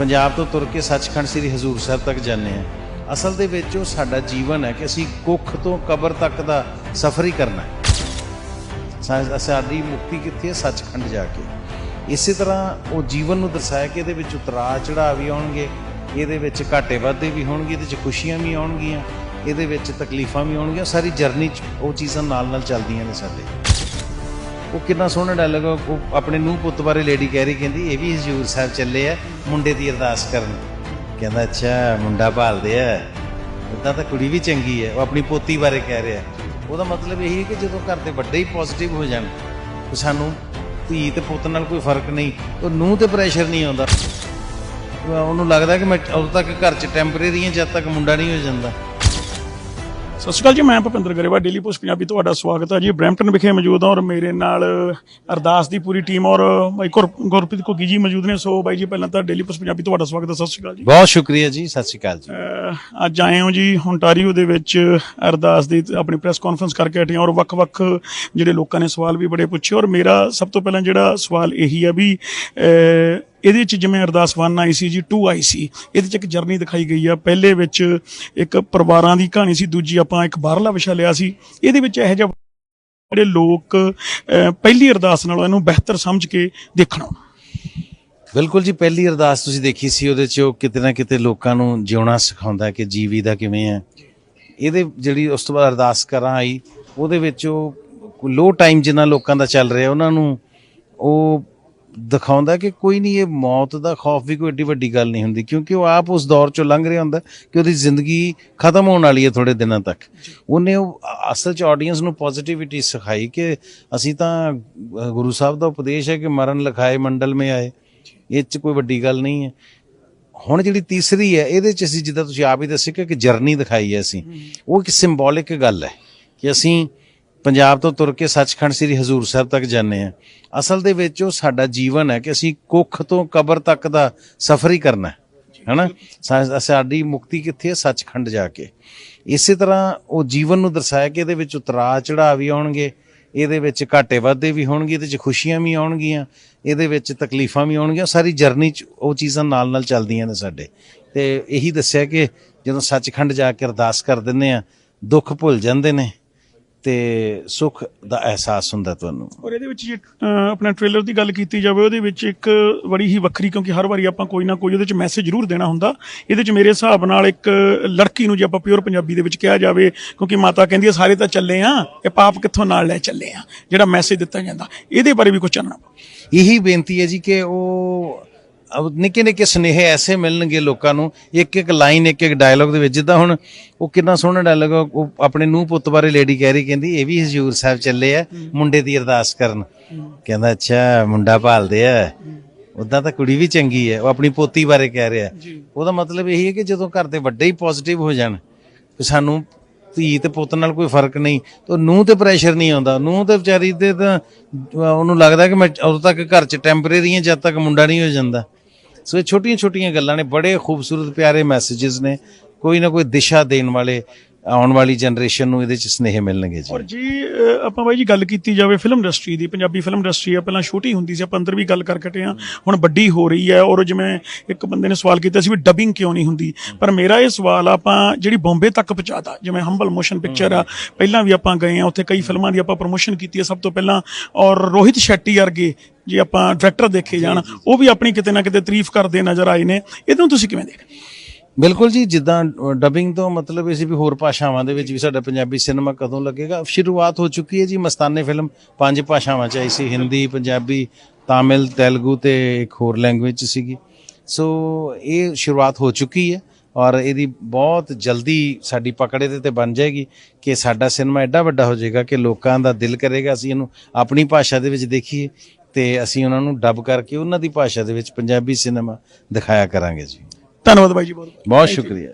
ਪੰਜਾਬ ਤੋਂ ਤੁਰ ਕੇ ਸੱਚਖੰਡ ਸ੍ਰੀ ਹਜ਼ੂਰ ਸਾਹਿਬ ਤੱਕ ਜਾਂਦੇ ਆ ਅਸਲ ਦੇ ਵਿੱਚ ਉਹ ਸਾਡਾ ਜੀਵਨ ਹੈ ਕਿ ਅਸੀਂ ਕੁੱਖ ਤੋਂ ਕਬਰ ਤੱਕ ਦਾ ਸਫ਼ਰ ਹੀ ਕਰਨਾ ਹੈ। ਸਾਡੀ ਮੁਕਤੀ ਕਿੱਥੇ ਹੈ? ਸੱਚਖੰਡ ਜਾ ਕੇ। ਇਸੇ ਤਰ੍ਹਾਂ ਉਹ ਜੀਵਨ ਨੂੰ ਦਰਸਾਇਆ ਕਿ ਇਹਦੇ ਵਿੱਚ ਉਤਰਾਅ ਚੜਾਅ ਵੀ ਆਉਣਗੇ, ਇਹਦੇ ਵਿੱਚ ਘਾਟੇ ਵਾਧੇ ਵੀ ਹੋਣਗੇ, ਇਹਦੇ ਵਿੱਚ ਖੁਸ਼ੀਆਂ ਵੀ ਆਉਣਗੀਆਂ, ਇਹਦੇ ਵਿੱਚ ਤਕਲੀਫਾਂ ਵੀ ਆਉਣਗੀਆਂ, ਸਾਰੀ ਜਰਨੀ 'ਚ ਉਹ ਚੀਜ਼ਾਂ ਨਾਲ ਨਾਲ ਚੱਲਦੀਆਂ ਨੇ ਸਾਡੇ। ਉਹ ਕਿੰਨਾ ਸੋਹਣਾ ਡਾਇਲੌਗ ਉਹ ਆਪਣੇ ਨੂੰਹ ਪੁੱਤ ਬਾਰੇ ਲੇਡੀ ਕਹਿ ਰਹੀ, ਕਹਿੰਦੀ, ਇਹ ਵੀ ਹਜ਼ੂਰ ਸਾਹਿਬ ਚੱਲੇ ਆ, ਮੁੰਡੇ ਦੀ ਅਰਦਾਸ ਕਰਨ। ਕਹਿੰਦਾ, ਅੱਛਾ, ਮੁੰਡਾ ਭਾਲਦੇ ਆ। ਉਦਾਂ ਤਾਂ ਕੁੜੀ ਵੀ ਚੰਗੀ ਹੈ ਉਹ ਆਪਣੀ ਪੋਤੀ ਬਾਰੇ ਕਹਿ ਰਿਹਾ। ਉਹਦਾ ਮਤਲਬ ਇਹ ਹੈ ਕਿ ਜਦੋਂ ਘਰ ਦੇ ਵੱਡੇ ਹੀ ਪੋਜ਼ਿਟਿਵ ਹੋ ਜਾਣ, ਤਾਂ ਸਾਨੂੰ ਧੀ ਤੇ ਪੁੱਤ ਨਾਲ ਕੋਈ ਫ਼ਰਕ ਨਹੀਂ ਉਹ ਨੂੰਹ ਤੇ ਪ੍ਰੈਸ਼ਰ ਨਹੀਂ ਆਉਂਦਾ। ਉਹਨੂੰ ਲੱਗਦਾ ਕਿ ਮੈਂ ਉਦੋਂ ਤੱਕ ਘਰ 'ਚ ਟੈਂਪਰੇਰੀ ਹਾਂ ਜਦ ਤੱਕ ਮੁੰਡਾ ਨਹੀਂ ਹੋ ਜਾਂਦਾ। ਸਤਿ ਸ਼੍ਰੀ ਅਕਾਲ ਜੀ ਮੈਂ ਭੁਪਿੰਦਰ ਗਰੇਵਾ ਡੇਲੀ ਪੋਸਟ ਪੰਜਾਬੀ ਤੁਹਾਡਾ ਸਵਾਗਤ ਹੈ ਜੀ। ਬ੍ਰੈਂਪਟਨ ਵਿਖੇ ਮੌਜੂਦ ਹਾਂ ਔਰ ਮੇਰੇ ਨਾਲ ਅਰਦਾਸ ਦੀ ਪੂਰੀ ਟੀਮ ਔਰ ਬਾਈ ਗੁਰ- ਗੁਰਪ੍ਰੀਤ ਕੋਗੀ ਜੀ ਮੌਜੂਦ ਨੇ। ਸੋ ਬਾਈ ਜੀ ਪਹਿਲਾਂ ਤਾਂ ਡੇਲੀ ਪੋਸਟ ਪੰਜਾਬੀ ਤੁਹਾਡਾ ਸਵਾਗਤ ਹੈ। ਸਤਿ ਸ਼੍ਰੀ ਅਕਾਲ ਜੀ। ਬਹੁਤ ਸ਼ੁਕਰੀਆ ਜੀ ਸਤਿ ਸ਼੍ਰੀ ਅਕਾਲ ਜੀ। ਅੱਜ ਆਏ ਹਾਂ ਜੀ ਹੁੰਟਾਰੀਓ ਦੇ ਵਿੱਚ ਅਰਦਾਸ ਦੀ ਆਪਣੀ ਪ੍ਰੈਸ ਕਾਨਫਰੰਸ ਕਰਕੇ ਹਟੇ ਹਾਂ ਔਰ ਵੱਖ-ਵੱਖ ਜਿਹੜੇ ਲੋਕਾਂ ਨੇ ਸਵਾਲ ਵੀ ਬੜੇ ਪੁੱਛੇ ਔਰ ਮੇਰਾ ਸਭ ਤੋਂ ਪਹਿਲਾਂ ਜਿਹੜਾ ਸਵਾਲ ਇਹੀ ਆ ਵੀ ਇਹਦੇ ਵਿੱਚ ਜਿਵੇਂ ਅਰਦਾਸ 1 ਆਈ ਸੀ ਜੀ 2 ਆਈ ਸੀ, ਇਹਦੇ ਚ ਇੱਕ ਜਰਨੀ ਦਿਖਾਈ ਗਈ ਆ। ਪਹਿਲੇ ਵਿੱਚ ਇੱਕ ਪਰਿਵਾਰਾਂ ਦੀ ਕਹਾਣੀ ਸੀ, ਦੂਜੀ ਆਪਾਂ ਇੱਕ ਬਾਹਰਲਾ ਵਿਸ਼ਾ ਲਿਆ ਸੀ। ਇਹਦੇ ਵਿੱਚ ਇਹੋ ਜਿਹਾ ਜਿਹੜੇ ਲੋਕ ਪਹਿਲੀ ਅਰਦਾਸ ਨਾਲੋਂ ਇਹਨੂੰ ਬਿਹਤਰ ਸਮਝ ਕੇ ਦੇਖਣਾ। ਬਿਲਕੁਲ ਜੀ, ਪਹਿਲੀ ਅਰਦਾਸ ਤੁਸੀਂ ਦੇਖੀ ਸੀ, ਉਹਦੇ 'ਚ ਉਹ ਕਿਤੇ ਨਾ ਕਿਤੇ ਲੋਕਾਂ ਨੂੰ ਜਿਉਣਾ ਸਿਖਾਉਂਦਾ ਕਿ ਜੀਵੀ ਦਾ ਕਿਵੇਂ ਹੈ। ਇਹਦੇ ਜਿਹੜੀ ਉਸ ਤੋਂ ਬਾਅਦ ਅਰਦਾਸ ਕਰਾਂ ਆਈ, ਉਹਦੇ ਵਿੱਚ ਉਹ ਲੋ ਟਾਈਮ ਜਿੰਨਾ ਲੋਕਾਂ ਦਾ ਚੱਲ ਰਿਹਾ, ਉਹਨਾਂ ਨੂੰ ਉਹ ਦਿਖਾਉਂਦਾ ਕਿ ਕੋਈ ਨਹੀਂ, ਇਹ ਮੌਤ ਦਾ ਖੌਫ ਵੀ ਕੋਈ ਏਡੀ ਵੱਡੀ ਗੱਲ ਨਹੀਂ ਹੁੰਦੀ, ਕਿਉਂਕਿ ਉਹ ਆਪ ਉਸ ਦੌਰ ਚੋਂ ਲੰਘ ਰਿਹਾ ਹੁੰਦਾ ਕਿ ਉਹਦੀ ਜ਼ਿੰਦਗੀ ਖਤਮ ਹੋਣ ਵਾਲੀ ਹੈ ਥੋੜੇ ਦਿਨਾਂ ਤੱਕ। ਉਹਨੇ ਉਹ ਅਸਲ ਚ ਆਡੀਅנס ਨੂੰ ਪੋਜ਼ਿਟਿਵਿਟੀ ਸਿਖਾਈ ਕਿ ਅਸੀਂ ਤਾਂ ਗੁਰੂ ਸਾਹਿਬ ਦਾ ਉਪਦੇਸ਼ ਹੈ ਕਿ ਮਰਨ, ਲਖਾਏ, ਮੰਡਲ ਮੇ ਆਏ। ਇਹ ਚ ਕੋਈ ਵੱਡੀ ਗੱਲ ਨਹੀਂ ਹੈ। ਹੁਣ ਜਿਹੜੀ ਤੀਸਰੀ ਹੈ, ਇਹਦੇ ਚ ਅਸੀਂ ਜਿੱਦਾਂ ਤੁਸੀਂ ਆਪ ਹੀ ਦੱਸਿਆ ਕਿ ਇੱਕ ਜਰਨੀ ਦਿਖਾਈ ਹੈ ਅਸੀਂ। ਉਹ ਇੱਕ ਸਿੰਬੋਲਿਕ ਗੱਲ ਹੈ ਕਿ ਅਸੀਂ ਪੰਜਾਬ ਤੋਂ ਤੁਰ ਕੇ ਸੱਚਖੰਡ ਸ੍ਰੀ ਹਜ਼ੂਰ ਸਾਹਿਬ ਤੱਕ ਜਾਂਦੇ ਆ ਅਸਲ ਦੇ ਵਿੱਚ ਉਹ ਸਾਡਾ ਜੀਵਨ ਹੈ ਕਿ ਅਸੀਂ ਕੁੱਖ ਤੋਂ ਕਬਰ ਤੱਕ ਦਾ ਸਫ਼ਰ ਹੀ ਕਰਨਾ ਹੈ, ਹੈਨਾ? ਸਾਡੀ ਮੁਕਤੀ ਕਿੱਥੇ ਹੈ? ਸੱਚਖੰਡ ਜਾ ਕੇ। ਇਸੇ ਤਰ੍ਹਾਂ ਉਹ ਜੀਵਨ ਨੂੰ ਦਰਸਾਇਆ ਕਿ ਇਹਦੇ ਵਿੱਚ ਉਤਰਾਅ ਚੜਾਅ ਵੀ ਆਉਣਗੇ। ਇਹਦੇ ਵਿੱਚ ਘਾਟੇ ਵਾਧੇ ਵੀ ਹੋਣਗੇ, ਇਹਦੇ 'ਚ ਖੁਸ਼ੀਆਂ ਵੀ ਆਉਣਗੀਆਂ, ਇਹਦੇ ਵਿੱਚ ਤਕਲੀਫਾਂ ਵੀ ਆਉਣਗੀਆਂ, ਸਾਰੀ ਜਰਨੀ 'ਚ ਉਹ ਚੀਜ਼ਾਂ ਨਾਲ ਨਾਲ ਚੱਲਦੀਆਂ ਨੇ ਸਾਡੇ। ਤੇ ਇਹੀ ਦੱਸਿਆ ਕਿ ਜਦੋਂ ਸੱਚਖੰਡ ਜਾ ਕੇ ਅਰਦਾਸ ਕਰ ਦਿੰਦੇ ਆ, ਦੁੱਖ ਭੁੱਲ ਜਾਂਦੇ ਨੇ ਤੇ ਸੁੱਖ ਦਾ ਅਹਿਸਾਸ ਹੁੰਦਾ ਤੁਹਾਨੂੰ? ਔਰ ਇਹਦੇ ਵਿੱਚ ਜੇ ਆਪਣਾ ਟ੍ਰੇਲਰ ਦੀ ਗੱਲ ਕੀਤੀ ਜਾਵੇ ਉਹਦੇ ਵਿੱਚ ਇੱਕ ਬੜੀ ਹੀ ਵੱਖਰੀ ਕਿਉਂਕਿ ਹਰ ਵਾਰੀ ਆਪਾਂ ਕੋਈ ਨਾ ਕੋਈ ਉਹਦੇ ਵਿੱਚ ਮੈਸੇਜ ਜ਼ਰੂਰ ਦੇਣਾ ਹੁੰਦਾ। ਇਹਦੇ ਵਿੱਚ ਮੇਰੇ ਹਿਸਾਬ ਨਾਲ ਇੱਕ ਲੜਕੀ ਨੂੰ ਜੇ ਆਪਾਂ ਪਿਓਰ ਪੰਜਾਬੀ ਦੇ ਵਿੱਚ ਕਿਹਾ ਜਾਵੇ ਕਿਉਂਕਿ ਮਾਤਾ ਕਹਿੰਦੀ ਹੈ ਸਾਰੇ ਤਾਂ ਚੱਲੇ ਆ ਇਹ ਪਾਪ ਕਿੱਥੋਂ ਨਾਲ ਲੈ ਚੱਲੇ ਆ? ਜਿਹੜਾ ਮੈਸੇਜ ਦਿੱਤਾ ਜਾਂਦਾ। ਇਹਦੇ ਬਾਰੇ ਵੀ ਕੁਝ ਚਾਨਣਾ ਪਾਓ ਇਹੀ ਬੇਨਤੀ ਹੈ ਜੀ ਕਿ ਉਹ ਨਿੱਕੇ ਨਿੱਕੇ ਸੁਨੇਹੇ ਐਸੇ ਮਿਲਣਗੇ ਲੋਕਾਂ ਨੂੰ ਇੱਕ ਇੱਕ ਲਾਈਨ ਇੱਕ ਇੱਕ ਡਾਇਲੌਗ ਦੇ ਵਿੱਚ ਜਿੱਦਾਂ ਹੁਣ ਉਹ ਕਿੰਨਾ ਸੋਹਣਾ ਡਾਇਲੌਗ ਉਹ ਆਪਣੇ ਨੂੰਹ ਪੁੱਤ ਬਾਰੇ ਲੇਡੀ ਕਹਿ ਰਹੀ ਕਹਿੰਦੀ ਇਹ ਵੀ ਹਜ਼ੂਰ ਸਾਹਿਬ ਚੱਲੇ ਆ ਮੁੰਡੇ ਦੀ ਅਰਦਾਸ ਕਰਨ। ਕਹਿੰਦਾ ਅੱਛਾ ਮੁੰਡਾ ਭਾਲਦੇ ਆ। ਉਦਾਂ ਤਾਂ ਕੁੜੀ ਵੀ ਚੰਗੀ ਹੈ ਉਹ ਆਪਣੀ ਪੋਤੀ ਬਾਰੇ ਕਹਿ ਰਿਹਾ। ਉਹਦਾ ਮਤਲਬ ਇਹ ਹੈ ਕਿ ਜਦੋਂ ਘਰ ਦੇ ਵੱਡੇ ਹੀ ਪੋਜ਼ਿਟਿਵ ਹੋ ਜਾਣ ਸਾਨੂੰ ਧੀ ਤੇ ਪੁੱਤ ਨਾਲ ਕੋਈ ਫ਼ਰਕ ਨਹੀਂ ਤਾਂ ਨੂੰਹ ਤੇ ਪ੍ਰੈਸ਼ਰ ਨਹੀਂ ਆਉਂਦਾ। ਨੂੰਹ ਤੇ ਵਿਚਾਰੀ ਤੇ ਤਾਂ ਉਹਨੂੰ ਲੱਗਦਾ ਕਿ ਮੈਂ ਉਦੋਂ ਤੱਕ ਘਰ 'ਚ ਟੈਂਪਰੇਰੀ ਹਾਂ ਜਦ ਤੱਕ ਮੁੰਡਾ ਨਹੀਂ ਹੋ ਜਾਂਦਾ। ਸੋ ਇਹ ਛੋਟੀਆਂ ਛੋਟੀਆਂ ਗੱਲਾਂ ਨੇ, ਬੜੇ ਖੂਬਸੂਰਤ, ਪਿਆਰੇ ਮੈਸੇजेस ਨੇ। ਕੋਈ ਨਾ ਕੋਈ ਦਿਸ਼ਾ ਦੇਣ ਵਾਲੇ ਆਉਣ ਵਾਲੀ ਜਨਰੇਸ਼ਨ ਨੂੰ ਇਹਦੇ 'ਚ ਸਨੇਹ ਮਿਲਣਗੇ ਜੀ। ਔਰ ਜੀ ਆਪਾਂ ਬਾਈ ਜੀ ਗੱਲ ਕੀਤੀ ਜਾਵੇ ਫਿਲਮ ਇੰਡਸਟਰੀ ਦੀ ਪੰਜਾਬੀ ਫਿਲਮ ਇੰਡਸਟਰੀ ਆ ਪਹਿਲਾਂ ਛੋਟੀ ਹੁੰਦੀ ਸੀ ਆਪਾਂ ਅੰਦਰ ਵੀ ਗੱਲ ਕਰ ਕਟੇ ਆ ਹੁਣ ਵੱਡੀ ਹੋ ਰਹੀ ਹੈ ਔਰ ਜਿਵੇਂ ਇੱਕ ਬੰਦੇ ਨੇ ਸਵਾਲ ਕੀਤਾ ਸੀ ਵੀ ਡਬਿੰਗ ਕਿਉਂ ਨਹੀਂ ਹੁੰਦੀ ਪਰ ਮੇਰਾ ਇਹ ਸਵਾਲ ਆ, ਆਪਾਂ ਜਿਹੜੀ ਬੰਬੇ ਤੱਕ ਪਹੁੰਚਾਦਾ ਜਿਵੇਂ ਹੰਬਲ ਮੋਸ਼ਨ ਪਿਕਚਰ ਆ ਪਹਿਲਾਂ ਵੀ ਆਪਾਂ ਗਏ ਆ ਉੱਥੇ ਕਈ ਫਿਲਮਾਂ ਦੀ ਆਪਾਂ ਪ੍ਰੋਮੋਸ਼ਨ ਕੀਤੀ ਹੈ ਸਭ ਤੋਂ ਪਹਿਲਾਂ ਔਰ ਰੋਹਿਤ ਸ਼ੈਟੀ ਵਰਗੇ ਜੇ ਆਪਾਂ ਡਾਇਰੈਕਟਰ ਦੇਖੇ ਜਾਣ ਉਹ ਵੀ ਆਪਣੀ ਕਿਤੇ ਨਾ ਕਿਤੇ ਤਾਰੀਫ ਕਰਦੇ ਨਜ਼ਰ ਆਏ ਨੇ ਇਹਨੂੰ ਤੁਸੀਂ ਕਿਵੇਂ ਦੇਖਦੇ? ਬਿਲਕੁਲ ਜੀ, ਜਿੱਦਾਂ ਡਬਿੰਗ ਤੋਂ ਮਤਲਬ ਇਹ ਸੀ ਵੀ ਹੋਰ ਭਾਸ਼ਾਵਾਂ ਦੇ ਵਿੱਚ ਵੀ ਸਾਡਾ ਪੰਜਾਬੀ ਸਿਨੇਮਾ ਕਦੋਂ ਲੱਗੇਗਾ? ਸ਼ੁਰੂਆਤ ਹੋ ਚੁੱਕੀ ਹੈ ਜੀ, ਮਸਤਾਨੇ ਫਿਲਮ ਪੰਜ ਭਾਸ਼ਾਵਾਂ ਚ ਆਈ ਸੀ, ਹਿੰਦੀ, ਪੰਜਾਬੀ, ਤਾਮਿਲ, ਤੇਲਗੂ ਤੇ ਇੱਕ ਹੋਰ ਲੈਂਗੁਏਜ ਚ ਸੀਗੀ। ਸੋ ਇਹ ਸ਼ੁਰੂਆਤ ਹੋ ਚੁੱਕੀ ਹੈ ਔਰ ਇਹਦੀ ਬਹੁਤ ਜਲਦੀ ਸਾਡੀ ਪਕੜੇ ਇਹਦੇ ਤੇ ਬਣ ਜਾਏਗੀ ਕਿ ਸਾਡਾ ਸਿਨੇਮਾ ਐਡਾ ਵੱਡਾ ਹੋ ਜਾਏਗਾ ਕਿ ਲੋਕਾਂ ਦਾ ਦਿਲ ਕਰੇਗਾ, ਅਸੀਂ ਇਹਨੂੰ ਆਪਣੀ ਭਾਸ਼ਾ ਦੇ ਵਿੱਚ ਦੇਖੀਏ ਤੇ ਅਸੀਂ ਉਹਨਾਂ ਨੂੰ ਡਬ ਕਰਕੇ ਉਹਨਾਂ ਦੀ ਭਾਸ਼ਾ ਦੇ ਵਿੱਚ ਪੰਜਾਬੀ ਸਿਨੇਮਾ ਦਿਖਾਇਆ ਕਰਾਂਗੇ ਜੀ। ਧੰਨਵਾਦ ਬਾਈ ਜੀ ਬਹੁਤ ਬਹੁਤ। ਸ਼ੁਕਰੀਆ।